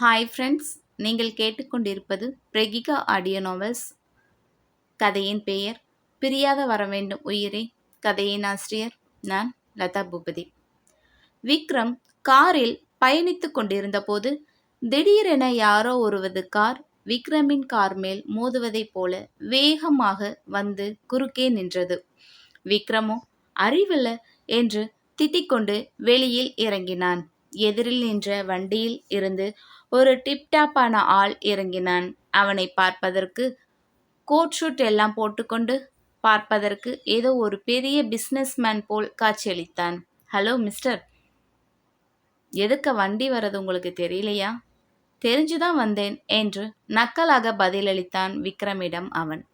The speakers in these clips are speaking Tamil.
ஹாய் ஃப்ரெண்ட்ஸ் நீங்கள் கேட்டுக்கொண்டிருப்பது பிரகிகா ஆடியோ நாவல்ஸ் கதையின் பெயர் பிரியாத வர வேண்டும் உயிரே. கதையின் ஆசிரியர் நான் லதா பூபதி. விக்ரம் காரில் பயணித்து கொண்டிருந்த போது திடீரென யாரோ ஒருவது கார் விக்ரமின் கார் மேல் மோதுவதைப் போல வேகமாக வந்து குறுக்கே நின்றது. விக்ரமோ அறிவில்ல என்று திட்டிக்கொண்டு வெளியில் இறங்கினான். எதிரில் நின்ற வண்டியில் இருந்து ஒரு டிப்டாப்பான ஆள் இறங்கினான். அவனை பார்ப்பதற்கு கோட் ஷூட் எல்லாம் போட்டுக்கொண்டு பார்ப்பதற்கு ஏதோ ஒரு பெரிய பிஸ்னஸ்மேன் போல் காட்சியளித்தான். ஹலோ மிஸ்டர் எதுக்க வண்டி வர்றது உங்களுக்கு தெரியலையா? தெரிஞ்சுதான் வந்தேன் என்று நக்கலாக பதிலளித்தான் விக்ரமிடம் அவன்.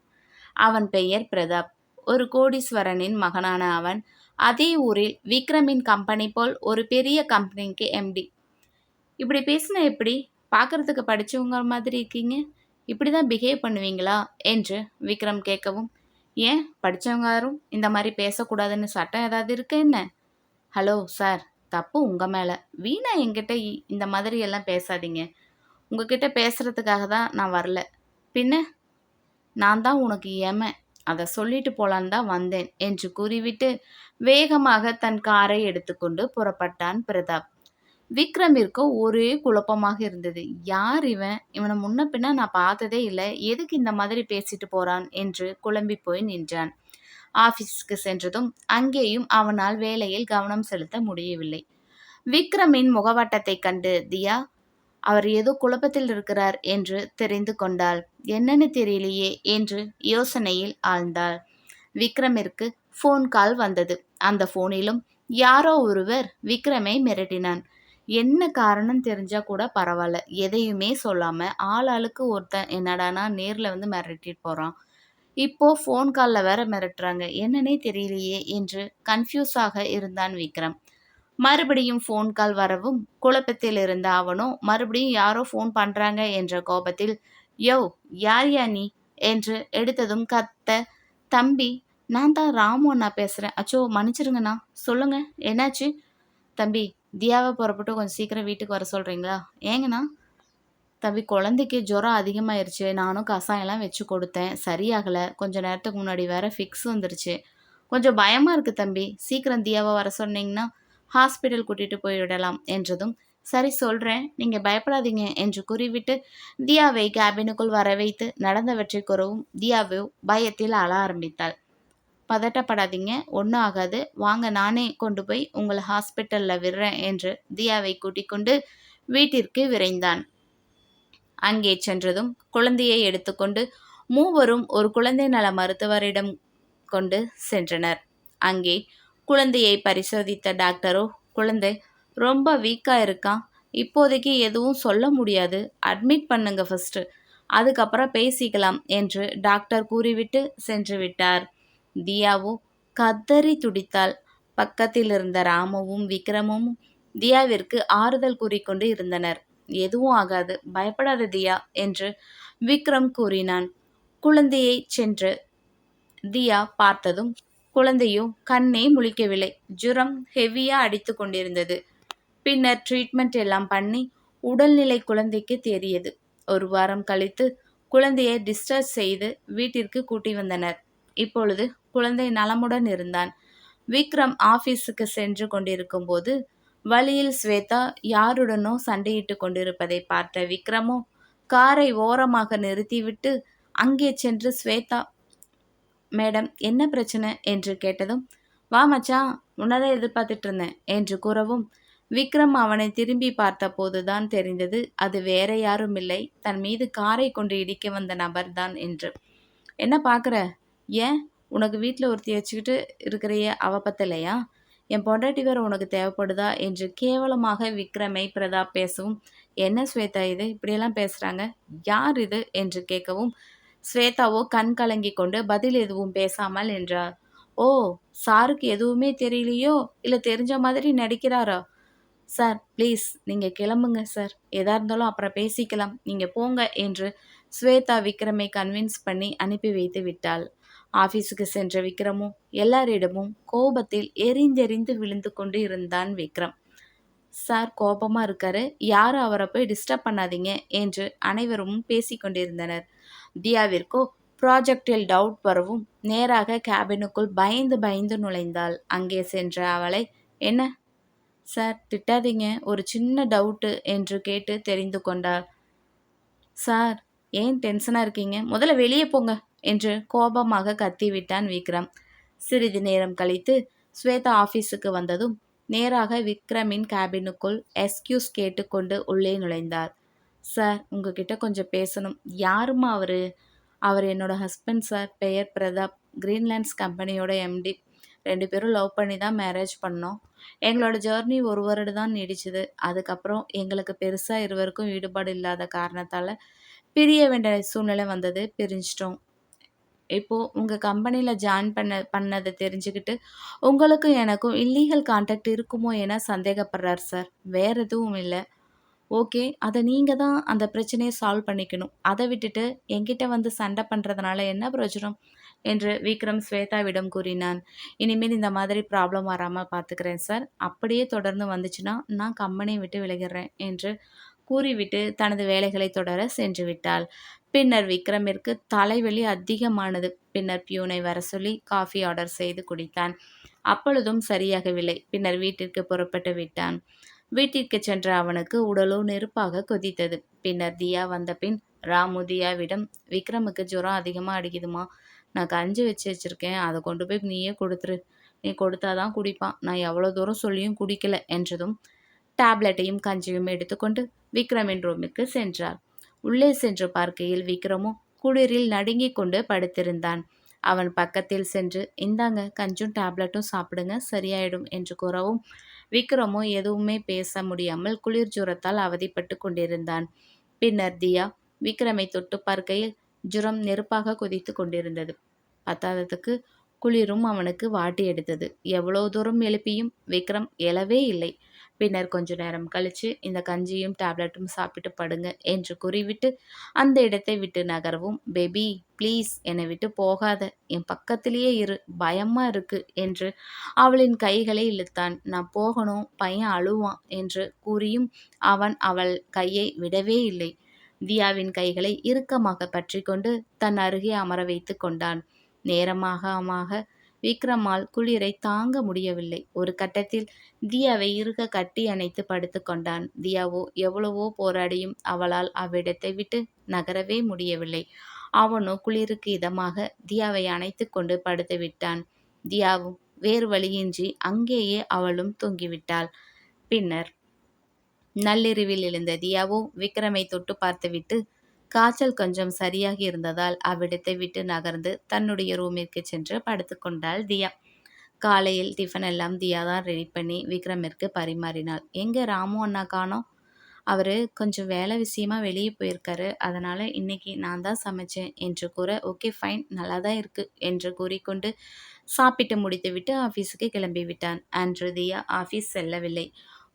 அவன் பெயர் பிரதாப். ஒரு கோடீஸ்வரனின் மகனான அவன் அதே ஊரில் விக்ரமின் கம்பெனி போல் ஒரு பெரிய கம்பெனிக்கு எம்டி இப்படி பேசினா எப்படி? பார்க்கறதுக்கு படித்தவங்க மாதிரி இருக்கீங்க. இப்படி தான் பிஹேவ் பண்ணுவீங்களா? என்று விக்ரம் கேட்கவும் ஏன்? படித்தவங்க யாரும் இந்த மாதிரி பேசக்கூடாதுன்னு சட்டம் ஏதாவது இருக்கு என்ன? Hello sir. தப்பு உங்கள் மேலே. வீணா என்கிட்ட இ- இந்த மாதிரி எல்லாம் பேசாதீங்க. உங்ககிட்ட பேசுகிறதுக்காக தான் நான் வரல. பின்ன? நான் தான் உனக்கு ஏம அதை சொல்லிட்டு போலான்னு தான் வந்தேன் என்று கூறிவிட்டு வேகமாக தன் காரை எடுத்துக்கொண்டு புறப்பட்டான் பிரதாப். விக்ரமிற்கு ஒரே குழப்பமாக இருந்தது. யார் இவன்? இவனை முன்ன பின்ன நான் பார்த்ததே இல்லை. எதுக்கு இந்த மாதிரி பேசிட்டு போறான்? என்று குழம்பி போய் நின்றான். ஆபீஸ்க்கு சென்றதும் அங்கேயும் அவனால் வேலையில் கவனம் செலுத்த முடியவில்லை. விக்ரமின் முகவட்டத்தை கண்டு தியா அவர் ஏதோ குழப்பத்தில் இருக்கிறார் என்று தெரிந்து கொண்டாள். என்னன்னு தெரியலையே என்று யோசனையில் ஆழ்ந்தாள். விக்ரமிற்கு ஃபோன் கால் வந்தது. அந்த ஃபோனிலும் யாரோ ஒருவர் விக்ரமை மிரட்டினான். என்ன காரணம் தெரிஞ்சா கூட பரவாயில்ல. எதையுமே சொல்லாம ஆளாளுக்கு ஒருத்தன் என்னடானா நேர்ல வந்து மிரட்டிட்டு போறான். இப்போ ஃபோன் காலில் வேற மிரட்டுறாங்க. என்னன்னே தெரியலையே என்று கன்ஃபியூஸாக இருந்தான் விக்ரம். மறுபடியும் ஃபோன் கால் வரவும் குழப்பத்தில் இருந்த அவனோ மறுபடியும் யாரோ ஃபோன் பண்றாங்க என்ற கோபத்தில் யோ யார் யா நீ? என்று எடுத்ததும் கத்த தம்பி நான் தான் ராமு அண்ணா பேசுகிறேன் அச்சோ மன்னிச்சிருங்கண்ணா. சொல்லுங்க. என்னாச்சு? தம்பி தியாவை புறப்பட்டு கொஞ்சம் சீக்கிரம் வீட்டுக்கு வர சொல்கிறீங்களா ஏங்கண்ணா தம்பி குழந்தைக்கு ஜுரம் அதிகமாயிருச்சு. நானும் கசாயம்லாம் வச்சு கொடுத்தேன். சரியாகலை. கொஞ்சம் நேரத்துக்கு முன்னாடி வேற ஃபிக்ஸ் வந்துருச்சு. கொஞ்சம் பயமாக இருக்குது தம்பி. சீக்கிரம் தியாவை வர சொன்னீங்கன்னா ஹாஸ்பிட்டல் கூட்டிகிட்டு போய்விடலாம் என்றதும் சரி சொல்கிறேன் நீங்கள் பயப்படாதீங்க என்று கூறிவிட்டு தியாவை கேபினுக்குள் வர வைத்து நடந்தவற்றை கூறவும் தியாவை பயத்தில் அழ ஆரம்பித்தாள். பதட்டப்படாதீங்க ஒன்றும் ஆகாது. வாங்க நானே கொண்டு போய் உங்களை ஹாஸ்பிட்டலில் விடுறேன் என்று தியாவை கூட்டிக் கொண்டு வீட்டிற்கு விரைந்தான். அங்கே சென்றதும் குழந்தையை எடுத்துக்கொண்டு மூவரும் ஒரு குழந்தை நல மருத்துவரிடம் கொண்டு சென்றனர். அங்கே குழந்தையை பரிசோதித்த டாக்டரோ குழந்தை ரொம்ப வீக்காக இருக்கான் இப்போதைக்கு எதுவும் சொல்ல முடியாது. அட்மிட் பண்ணுங்க ஃபர்ஸ்ட் அதுக்கப்புறம் பேசிக்கலாம் என்று டாக்டர் கூறிவிட்டு சென்று விட்டார். தியாவோ கத்தரி துடித்தாள். பக்கத்தில் இருந்த ராமவும் விக்ரமும் தியாவிற்கு ஆறுதல் கூறிக்கொண்டு இருந்தனர். எதுவும் ஆகாது. பயப்படாத தியா என்று விக்ரம் கூறினான். குழந்தையை சென்று தியா பார்த்ததும் குழந்தையோ கண்ணே முழிக்கவில்லை. ஜுரம் ஹெவியா அடித்து கொண்டிருந்தது. பின்னர் ட்ரீட்மெண்ட் எல்லாம் பண்ணி உடல்நிலை குழந்தைக்கு தெரியது ஒரு வாரம் கழித்து குழந்தையை டிஸ்சார்ஜ் செய்து வீட்டிற்கு கூட்டி வந்தனர். இப்பொழுது குழந்தை நலமுடன் இருந்தான். விக்ரம் ஆபீஸுக்கு சென்று கொண்டிருக்கும் போது வழியில் ஸ்வேதா யாருடனோ சண்டையிட்டு கொண்டிருப்பதை பார்த்த விக்ரமோ காரை ஓரமாக நிறுத்திவிட்டு அங்கே சென்று ஸ்வேதா மேடம் என்ன பிரச்சனை? என்று கேட்டதும் வா மச்சான் உன்னதான் எதிர்பார்த்துட்டு இருந்தேன் என்று கூறவும் விக்ரம் அவனை திரும்பி பார்த்தபோதுதான் தெரிந்தது அது வேற யாரும் இல்லை தன் மீது காரை கொண்டு இடிக்க வந்த நபர்தான் என்று. என்ன பார்க்குற? ஏன்? உனக்கு வீட்டில் ஒருத்தி வச்சுக்கிட்டு இருக்கிறைய அவ பத்தலையா? என் பொண்டாட்டி வேற உனக்கு தேவைப்படுதா? என்று கேவலமாக விக்ரமை பிரதாப் பேசவும் என்ன ஸ்வேதா இது? இப்படியெல்லாம் பேசுகிறாங்க யார் இது? என்று கேட்கவும் ஸ்வேதாவோ கண் கலங்கி கொண்டு பதில் எதுவும் பேசாமல் என்றார் ஓ சாருக்கு எதுவுமே தெரியலையோ? இல்லை தெரிஞ்ச மாதிரி நடிக்கிறாரா? சார் ப்ளீஸ் நீங்கள் கிளம்புங்க சார். எதா இருந்தாலும் அப்புறம் பேசிக்கலாம். நீங்கள் போங்க என்று ஸ்வேதா விக்ரமை கன்வின்ஸ் பண்ணி அனுப்பி வைத்து விட்டாள். ஆஃபீஸுக்கு சென்ற விக்ரமும் எல்லாரிடமும் கோபத்தில் எரிந்தெறிந்து விழுந்து கொண்டு இருந்தான் விக்ரம். சார் கோபமாக இருக்காரு. யாரும் அவரை போய் டிஸ்டர்ப் பண்ணாதீங்க என்று அனைவரும் பேசிக்கொண்டிருந்தனர் தியாவிற்கோ ப்ராஜெக்டில் டவுட் வரவும் நேராக கேபினுக்குள் பயந்து பயந்து நுழைந்தாள். அங்கே சென்ற அவளை என்ன? சார் திட்டாதீங்க. ஒரு சின்ன டவுட்டு என்று கேட்டு தெரிந்து கொண்டாள். சார் ஏன் டென்ஷனாக இருக்கீங்க? முதல்ல வெளியே போங்க என்று கோபமாக கத்திவிட்டான் விக்ரம். சிறிது நேரம் கழித்து ஸ்வேதா ஆஃபீஸுக்கு வந்ததும் நேராக விக்ரமின் கேபினுக்குள் எஸ்கியூஸ் கேட்டுக்கொண்டு உள்ளே நுழைந்தார். சார் உங்ககிட்ட கொஞ்சம் பேசணும். யாருமா அவர்? அவர் என்னோட ஹஸ்பண்ட் சார் பெயர் பிரதாப். கிரீன்லேண்ட்ஸ் கம்பெனியோட எம்டி ரெண்டு பேரும் லவ் பண்ணி தான் மேரேஜ் பண்ணோம். எங்களோட ஜேர்னி ஒரு வருடம் தான் நீடிச்சுது. அதுக்கப்புறம் எங்களுக்கு பெருசாக இருவருக்கும் ஈடுபாடு இல்லாத காரணத்தால் பிரிய வேண்டிய சூழ்நிலை வந்தது. பிரிஞ்சிட்டோம். இப்போது உங்கள் கம்பெனியில் ஜாயின் பண்ண பண்ணதை தெரிஞ்சுக்கிட்டு உங்களுக்கும் எனக்கும் இல்லீகல் கான்டாக்ட் இருக்குமோ என சந்தேகப்படுறார் சார். வேறு எதுவும் இல்லை. ஓகே அதை நீங்கள் தான் அந்த பிரச்சனையை சால்வ் பண்ணிக்கணும். அதை விட்டுட்டு என்கிட்ட வந்து சண்டை பண்ணுறதுனால என்ன பிரயோஜனம்? என்று விக்ரம் ஸ்வேதாவிடம் கூறினான். இனிமேல் இந்த மாதிரி ப்ராப்ளம் வராமல் பார்த்துக்கிறேன் சார். அப்படியே தொடர்ந்து வந்துச்சுன்னா நான் கம்பெனியை விட்டு விலகிடுறேன் என்று கூறிவிட்டு தனது வேலைகளை தொடர சென்று விட்டாள் பின்னர் விக்ரமிற்கு தலைவலி அதிகமானது. பின்னர் பியூனை வர சொல்லி காஃபி ஆர்டர் செய்து குடித்தான். அப்பொழுதும் சரியாகவில்லை. பின்னர் வீட்டிற்கு புறப்பட்டு விட்டான். வீட்டிற்கு சென்ற அவனுக்கு உடலோ நெருப்பாக கொதித்தது. பின்னர் தியா வந்த பின் ராமு தியாவிடம் விக்ரமுக்கு ஜுரம் அதிகமாக அடிக்குதுமா நான் கஞ்சி வச்சு வச்சிருக்கேன். அதை கொண்டு போய் நீயே கொடுத்துரு. நீ கொடுத்தாதான் குடிப்பான். நான் எவ்வளோ தூரம் சொல்லியும் குடிக்கல என்றதும் டேப்லெட்டையும் கஞ்சியும் எடுத்துக்கொண்டு விக்ரமின் ரூமுக்கு சென்றார். உள்ளே சென்று பார்க்கையில் விக்ரமும் குளிரில் நடுங்கிக் கொண்டு படுத்திருந்தான். அவன் பக்கத்தில் சென்று இந்தாங்க கஞ்சும் டேப்லெட்டும் சாப்பிடுங்க சரியாயிடும் என்று கூறவும் விக்ரமோ எதுவுமே பேச முடியாமல் குளிர் ஜுரத்தால் அவதிப்பட்டு கொண்டிருந்தான். பின்னர் தியா விக்ரமை தொட்டு பார்க்கையில் ஜுரம் நெருப்பாக கொதித்து கொண்டிருந்தது. பத்தாததுக்கு குளிரும் அவனுக்கு வாட்டி எடுத்தது. எவ்வளோ தூரம் எழுப்பியும் விக்ரம் எழவே இல்லை. பின்னர் கொஞ்ச நேரம் கழித்து இந்த கஞ்சியும் டேப்லெட்டும் சாப்பிட்டு படுங்க என்று கூறிவிட்டு அந்த இடத்தை விட்டு நகரவும் பேபி ப்ளீஸ் என்னை விட்டு போகாத. என் பக்கத்திலேயே இரு. பயமாக இருக்கு என்று அவளின் கைகளை இழுத்தான். நான் போகணும். பையன் அழுவான் என்று கூறியும் அவன் அவள் கையை விடவே இல்லை. தியாவின் கைகளை இறுக்கமாக பற்றி கொண்டு தன் அருகே அமர வைத்து கொண்டான். நேரமாக விக்ரமால் குளிரை தாங்க முடியவில்லை. ஒரு கட்டத்தில் தியாவை இருக கட்டி அணைத்து படுத்து கொண்டான். தியாவோ எவ்வளவோ போராடியும் அவளால் அவ்விடத்தை விட்டு நகரவே முடியவில்லை. அவனோ குளிருக்கு இதமாக தியாவை அணைத்து கொண்டு படுத்து விட்டான். தியாவும் வேறு வழியின்றி அங்கேயே அவளும் தூங்கிவிட்டாள். பின்னர் நள்ளிரவில் எழுந்த தியாவோ விக்ரமை தொட்டு பார்த்துவிட்டு காய்ச்சல் கொஞ்சம் சரியாகி இருந்ததால் அவ்விடத்தை விட்டு நகர்ந்து தன்னுடைய ரூமிற்கு சென்று படுத்துக்கொண்டாள் தியா. காலையில் டிஃபன் எல்லாம் தியா தான் ரெடி பண்ணி விக்ரமிற்கு பரிமாறினாள். எங்கே ராமு அண்ணா காணோம்? அவர் கொஞ்சம் வேலை விஷயமா வெளியே போயிருக்காரு. அதனால் இன்னைக்கு நான் தான் சமைச்சேன் என்று கூற ஓகே ஃபைன் நல்லா தான் இருக்குது என்று கூறிக்கொண்டு சாப்பிட்டு முடித்துவிட்டு ஆஃபீஸுக்கு கிளம்பி விட்டான். அன்று தியா ஆஃபீஸ் செல்லவில்லை.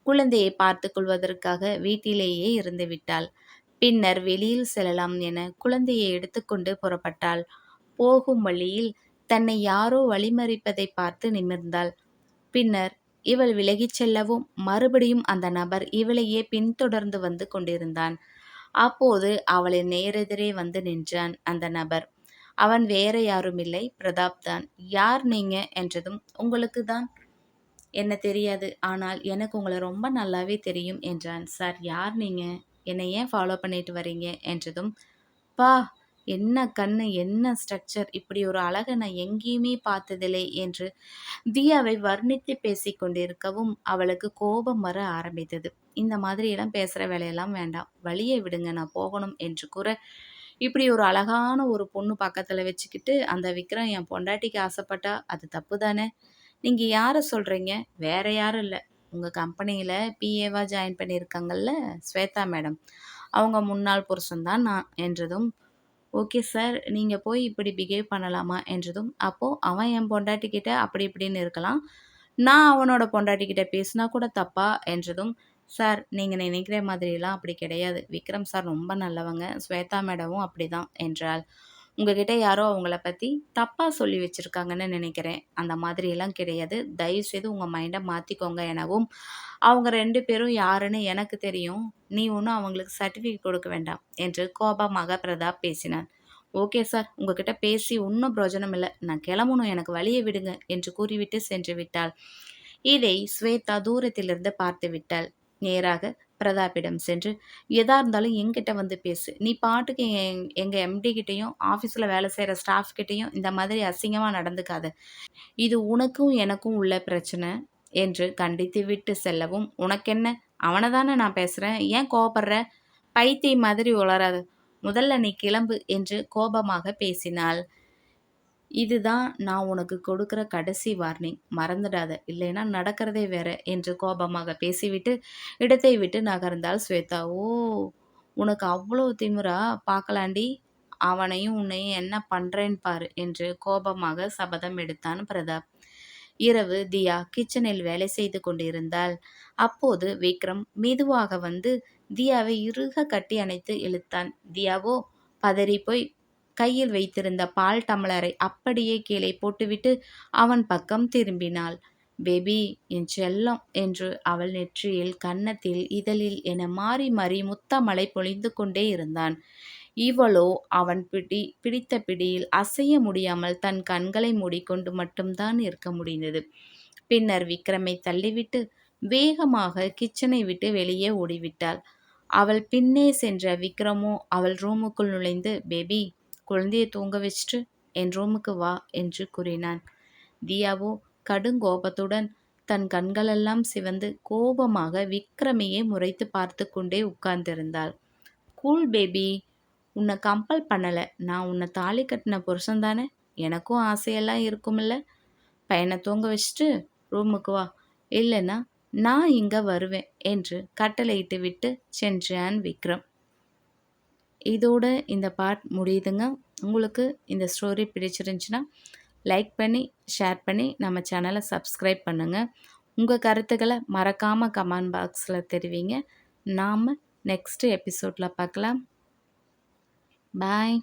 குழந்தையை பார்த்து கொள்வதற்காக வீட்டிலேயே இருந்து விட்டாள். பின்னர் வெளியில் செல்லலாம் என குழந்தையை எடுத்துக்கொண்டு புறப்பட்டாள். போகும் வழியில் தன்னை யாரோ வழிமறிப்பதை பார்த்து நிமிர்ந்தாள். பின்னர் இவள் விலகிச் செல்லவும் மறுபடியும் அந்த நபர் இவளையே பின்தொடர்ந்து வந்து கொண்டிருந்தான். அப்போது அவளின் நேரெதிரே வந்து நின்றான் அந்த நபர். அவன் வேற யாரும் இல்லை பிரதாப் தான். யார் நீங்க? என்றதும் உங்களுக்கு தான். என்ன தெரியாது. ஆனால் எனக்கு உங்களை ரொம்ப நல்லாவே தெரியும் என்றான். சார் யார் நீங்க? என்னை ஏன் ஃபாலோ பண்ணிட்டு வரீங்க என்றதும் பா என்ன கண்ணு என்ன ஸ்ட்ரக்சர் இப்படி ஒரு அழகை நான் எங்கேயுமே பார்த்ததில்லை என்று தியாவை வர்ணித்து பேசி கொண்டிருக்கவும் அவளுக்கு கோபம் வர ஆரம்பித்தது. இந்த மாதிரியெல்லாம் பேசுகிற வேலையெல்லாம் வேண்டாம். வழியை விடுங்க. நான் போகணும் என்று கூற இப்படி ஒரு அழகான ஒரு பொண்ணு பக்கத்தில் வச்சுக்கிட்டு அந்த விக்ரம் என் பொண்டாட்டிக்கு ஆசைப்பட்டா அது தப்பு தானே நீங்கள் யாரை சொல்கிறீங்க வேற யாரும் இல்லை. உங்கள் கம்பெனியில் பிஏவாக ஜாயின் பண்ணியிருக்காங்கல்ல? ஸ்வேதா மேடம். அவங்க முன்னாள் புருஷன்தான் நான் என்றதும் ஓகே சார் நீங்கள் போய் இப்படி பிஹேவ் பண்ணலாமா? என்றதும் அப்போது அவன் என் பொண்டாட்டிக்கிட்ட அப்படி இப்படின்னு இருக்கலாம். நான் அவனோட பொண்டாட்டிக்கிட்ட பேசினா கூட தப்பா? என்றதும் சார் நீங்கள் நினைக்கிற மாதிரிலாம் அப்படி கிடையாது. விக்ரம் சார் ரொம்ப நல்லவங்க. ஸ்வேதா மேடமும் அப்படி தான் என்றாள். உங்ககிட்ட யாரோ அவங்கள பற்றி தப்பாக சொல்லி வச்சுருக்காங்கன்னு நினைக்கிறேன். அந்த மாதிரியெல்லாம் கிடையாது. தயவுசெய்து உங்கள் மைண்டை மாற்றிக்கோங்க எனவும். அவங்க ரெண்டு பேரும் யாருன்னு எனக்கு தெரியும். நீ ஒன்றும் அவங்களுக்கு சர்டிஃபிகேட் கொடுக்க வேண்டாம் என்று கோபமாக பிரதாப் பேசினார் ஓகே சார் உங்ககிட்ட பேசி ஒன்றும் பிரயோஜனம் இல்லை. நான் கிளம்பணும். எனக்கு வழியை விடுங்க என்று கூறிவிட்டு சென்று விட்டாள். இதை ஸ்வேதா தூரத்திலிருந்து பார்த்து விட்டாள். நேராக பிரதாப்பிடம் சென்று எதா இருந்தாலும் எங்கிட்ட வந்து பேசு. நீ பாட்டுக்கு எங் எங்கள் எம்டி கிட்டேயும் ஆஃபீஸில் வேலை செய்கிற ஸ்டாஃப் கிட்டேயும் இந்த மாதிரி அசிங்கமாக நடந்துக்காத. இது உனக்கும் எனக்கும் உள்ள பிரச்சனை என்று கண்டித்து விட்டு செல்லவும் உனக்கென்ன? அவனை தானே நான் பேசுகிறேன் ஏன் கோபப்படுற பைத்திய மாதிரி உளராது முதல்ல நீ கிளம்பு என்று கோபமாக பேசினாள். இதுதான் நான் உனக்கு கொடுக்குற கடைசி வார்னிங் மறந்துடாத. இல்லைன்னா நடக்கிறதே வேற என்று கோபமாக பேசிவிட்டு இடத்தை விட்டு நகர்ந்தாள் ஸ்வேதா. ஓ உனக்கு அவ்வளோ திமுறா பார்க்கலாண்டி. அவனையும் உன்னையும் என்ன பண்ணுறேன் பாரு என்று கோபமாக சபதம் எடுத்தான் பிரதாப். இரவு தியா கிச்சனில் வேலை செய்து கொண்டிருந்தாள். அப்போது விக்ரம் மெதுவாக வந்து தியாவை இறுக கட்டி அணைத்து இழுத்தான். தியாவோ பதறி போய் கையில் வைத்திருந்த பால் டம்ளரை அப்படியே கீழே போட்டுவிட்டு அவன் பக்கம் திரும்பினாள். பேபி என் செல்லம் என்று அவள் நெற்றியில் கன்னத்தில் இதழில் என மாறி மாறி முத்தமலை பொழிந்து கொண்டே இருந்தான். இவளோ அவன் பிடி பிடித்த பிடியில் அசைய முடியாமல் தன் கண்களை மூடிக்கொண்டு மட்டும்தான் இருக்க முடிந்தது. பின்னர் விக்ரமை தள்ளிவிட்டு வேகமாக கிச்சனை விட்டு வெளியே ஓடிவிட்டாள். அவள் பின்னே சென்ற விக்ரமோ அவள் ரூமுக்குள் நுழைந்து பேபி குழந்தையை தூங்க வச்சுட்டு என் ரூமுக்கு வா என்று கூறினான். தியாவோ கடுங்கோபத்துடன் தன் கண்களெல்லாம் சிவந்து கோபமாக விக்ரமையே முறைத்து பார்த்து கொண்டே உட்கார்ந்திருந்தாள். கூல் பேபி உன்னை கம்பல் பண்ணலை. நான் உன்னை தாலி கட்டின புருஷன் தானே. எனக்கும் ஆசையெல்லாம் இருக்குமில்ல. பையனை தூங்க வச்சுட்டு ரூமுக்கு வா. இல்லைன்னா நான் இங்கே வருவேன் என்று கட்டளையிட்டு விட்டு சென்றான் விக்ரம். இதோட இந்த பார்ட் முடியுதுங்க. உங்களுக்கு இந்த ஸ்டோரி பிடிச்சிருந்துச்சின்னா லைக் பண்ணி ஷேர் பண்ணி நம்ம சேனலை சப்ஸ்கிரைப் பண்ணுங்கள் உங்கள் கருத்துக்களை மறக்காமல் கமெண்ட் பாக்ஸில் தெரிவிங்க. நாம் நெக்ஸ்ட்டு எபிசோடில் பார்க்கலாம். பாய்